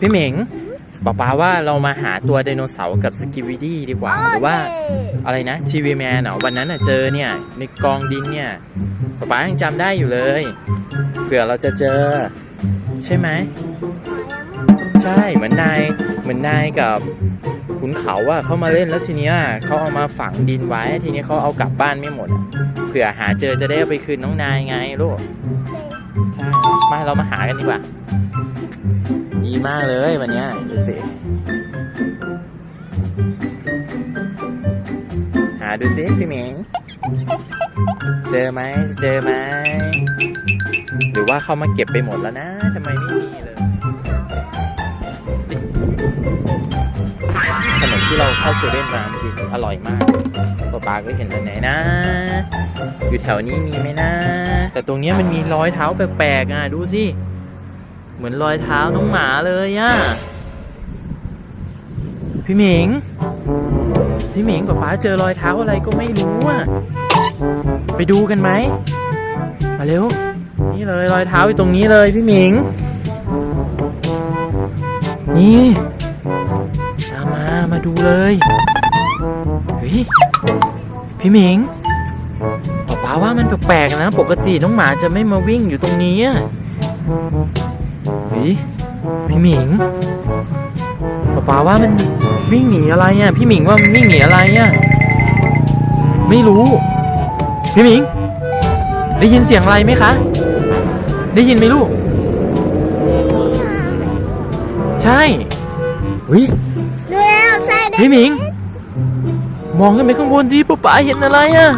พี่เหม่งป๊าป๊าว่าเรามาหาตัวไดโนเสาร์กับสกิวิดี้ดีกว่า หรือว่าอะไรนะทีวีแมนเหรอวันนั้นน่ะเจอเนี่ยในกองดินเนี่ยป๊าป๊ายังจำได้อยู่เลยเผื่อเราจะเจอ ใช่ไหมใช่เหมือนนายเหมือนนายกับขุนเขาว่าเขามาเล่นแล้วทีเนี้ยเขาเอามาฝังดินไว้ ทีนี้เขาเอากลับบ้านไม่หมดอะเผื่อหาเจอจะได้เอาไปคืนน้องนายไงลูก ใช่มาเรามาหากันดีกว่า ดีมากเลยวันนี้ดูสิหาดูสิพี่เหมงเจอไหมเจอไหมหรือว่าเขามาเก็บไปหมดแล้วนะทำไมไม่มีเลย เราเข้าเซเว่นมาเมื่อกี้อร่อยมากป๊าปาก็เห็นแล้วไหนนะ อยู่แถวนี้มีไหมนะ แต่ตรงนี้มันมีรอยเท้าแปลกๆอะดูสิ เหมือนรอยเท้าน้องหมาเลยอะ พี่หมิง พี่หมิงป๊าปาเจอรอยเท้าอะไรก็ไม่รู้อะ ไปดูกันไหม มาเร็ว นี่เลยรอยเท้าอยู่ตรงนี้เลยพี่หมิง นี่ มามาดูเลย เฮ้ย พี่หมิงป๊าป๊าว่ามันแปลกๆนะ ปกติน้องหมาจะไม่มาวิ่งอยู่ตรงนี้อะเฮ้ย พี่หมิงป๊าป๊าว่ามันวิ่งหนีอะไรอะ พี่หมิงว่ามันวิ่งหนีอะไรอะ ไม่รู้ พี่หมิง ได้ยินเสียงอะไรไหมคะ ได้ยินไหมลูก ใช่เฮ้ย ดูแล้วใส่ได้พี่หมิง มองขึ้นไปข้างบนดิป๊าป๋าเห็นอะไรอะ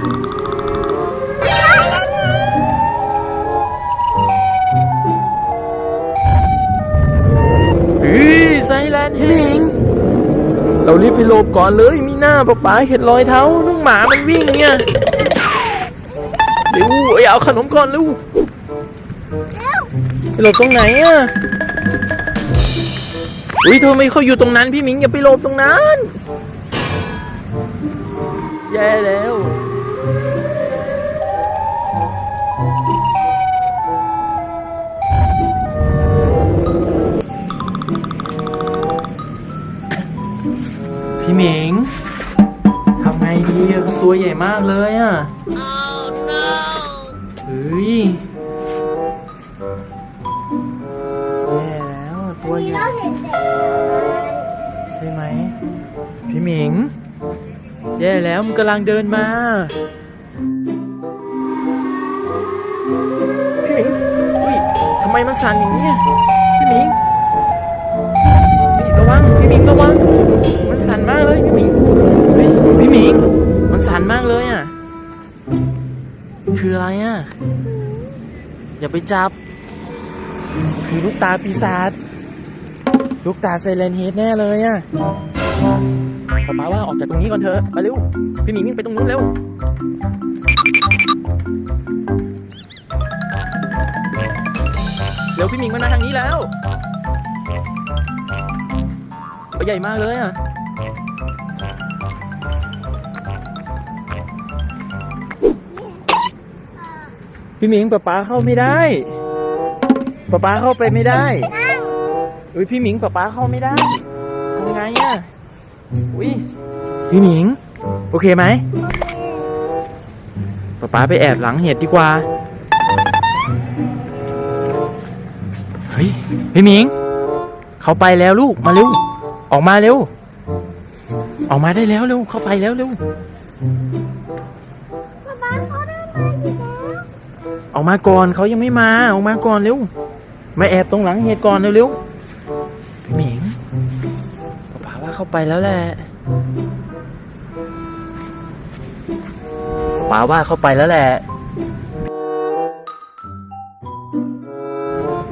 เฮ้ยไซแลนด์เฮลิงเรารีบไปหลบก่อนเลยมีหน้าป๊าป๋าเห็นรอยเท้าน้องหมามันวิ่งเนี่ยเร็วเอ้ยเอาขนมก่อนเร็วไปหลบตรงไหนอะ อุ้ยทำไมเขาอยู่ตรงนั้นพี่หมิงอย่าไปหลบตรงนั้นแย่แล้วพี่หมิงทำไงดีเขาตัวใหญ่มากเลยอะเฮ้ยแย่แล้วตัวใหญ่ พี่หมิง แย่แล้วมันกำลังเดินมา พี่หมิงอุ้ยทำไมมันสั่นอย่างนี้พี่หมิงนี่ระวังพี่หมิงระวัง มันสั่นมากเลยพี่หมิงพี่หมิง มันสั่นมากเลยอะ คืออะไรอะ อย่าไปจับ คือลูกตาปีศาจลูกตาไซเลนเฮดแน่เลยอะ ป๊าป๊าว่าออกจากตรงนี้ก่อนเถอะไปเร็วพี่หมีวิ่งไปตรงนู้นเร็วเร็วพี่หมิงมาทางนี้แล้วตัวใหญ่มากเลยอะพี่หมิงป๊าป๊าเข้าไม่ได้ป๊าป๊าเข้าไปไม่ได้นั่งอุ้ยพี่หมิงป๊าป๊าเข้าไม่ได้ทำไงอะ อุ้ยพี่หมิง โอเคไหมป๊าป๊าไปแอบหลังเห็ดดีกว่า เฮ้ย พี่หมิง เขาไปแล้วลูก มาเร็ว ออกมาเร็ว ออกมาได้แล้วเร็ว เข้าไปแล้วเร็วป๊าป๊าเขาได้มาอีกแล้วออกมาก่อนเขายังไม่มา ออกมาก่อนเร็ว มาแอบตรงหลังเห็ดก่อนเร็วๆ เข้าไปแล้วแหละป๊าว่าเข้าไปแล้วแหละ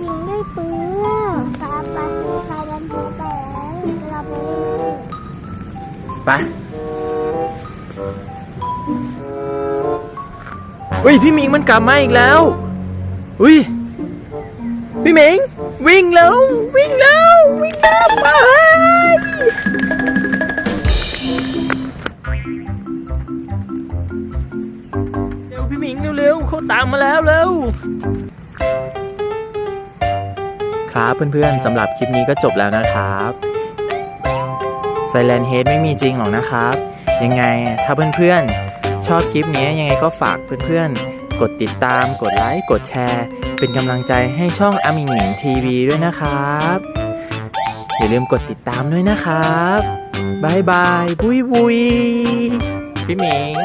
ยิงได้ปืนป๊าป๊าใส่ดันหัวไปเราไปเล่นไปเฮ้ยพี่หมิงมันกลับมาอีกแล้วอุ้ยพี่หมิงวิ่งแล้ววิ่งแล้ววิ่งแล้วไป เขาตามมาแล้วเร็วครับเพื่อนๆสำหรับคลิปนี้ก็จบแล้วนะครับ Silent Head ไม่มีจริงหรอกนะครับ ยังไงถ้าเพื่อนๆ ชอบคลิปนี้ยังไงก็ฝากเพื่อนๆ กดติดตาม กดไลค์ กดแชร์ เป็นกำลังใจให้ช่องอามิงหมิงทีวีด้วยนะครับ อย่าลืมกดติดตามด้วยนะครับบายบาย บุยบุยพี่หมิง